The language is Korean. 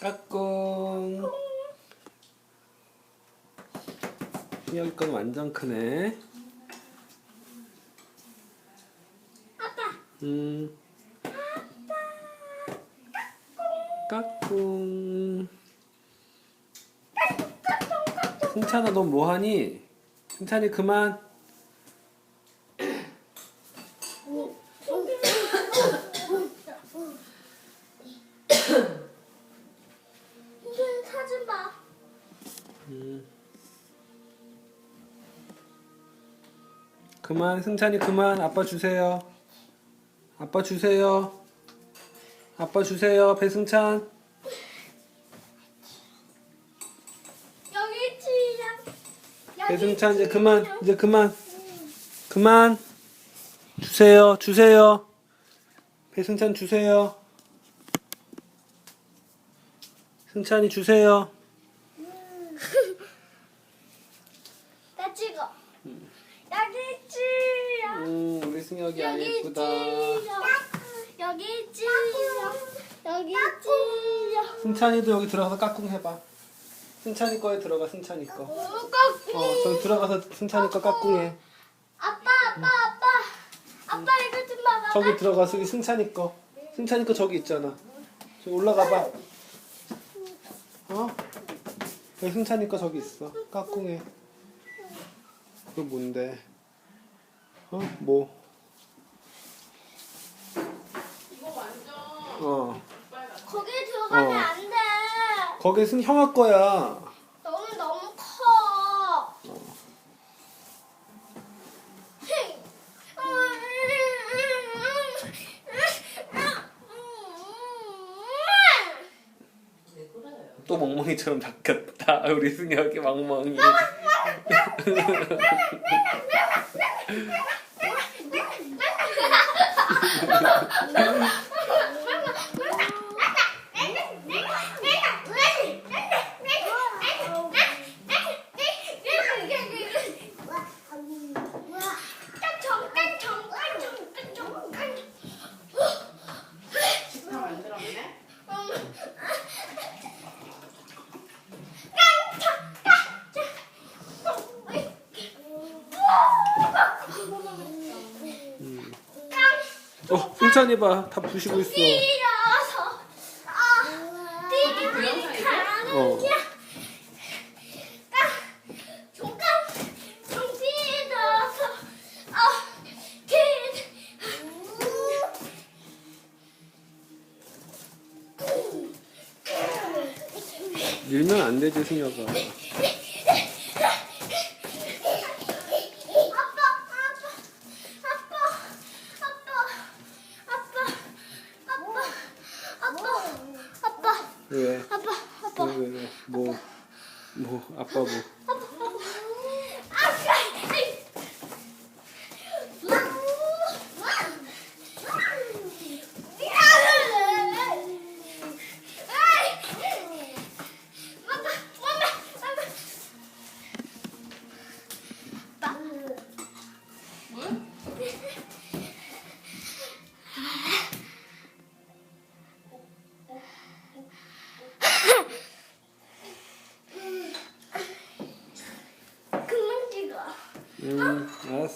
까꿍. 여기 건 완전 크네. 아빠. 음. 까꿍. 승찬아 너 뭐하니? 승찬이 그만. 이제 사진 봐. 음. 그만 승찬이 그만 아빠 주세요. 아빠 주세요. 아빠 주세요 배승찬. 여기. 여기 배승찬 이제. 그만 이제 그만 그만 주세요 주세요. 배승찬 주세요. 승찬이 주세요. 나 찍어. 여기 있지야. 음 우리 승혁이 안 여기 예쁘다. 여기 있지야. 여기 있지야. 승찬이도 여기 들어가서 까꿍 해봐. 승찬이 거에 들어가 승찬이 거. 꼭. 어 저기 들어가서 승찬이 거 까꿍해. 아빠, 아빠, 아빠. 아빠 이거 좀 봐봐. 저기 들어가서 이 승찬이 거. 승찬이 거 저기 있잖아. 저기 올라가 봐. 어? 여기 승찬이 거 저기 있어. 까꿍해. 그거 뭔데? 어? 뭐? 어. 거기에 들어가면 어. 안 돼. 거기 승 형아 거야. 너무 너무 커. 또 멍멍이처럼 바뀌었다. 우리 승혁이 멍멍이. 어, 승찬이 봐. 다 부시고 있어. 뛰어서 아 뛰기 가는 어. 게 종강 좀 뛰어서 아 길. 밀면 안 되지, 승혁아. 왜? 아빠 아빠 왜, 왜, 왜? 뭐, 뭐, 아빠 뭐. 嗯我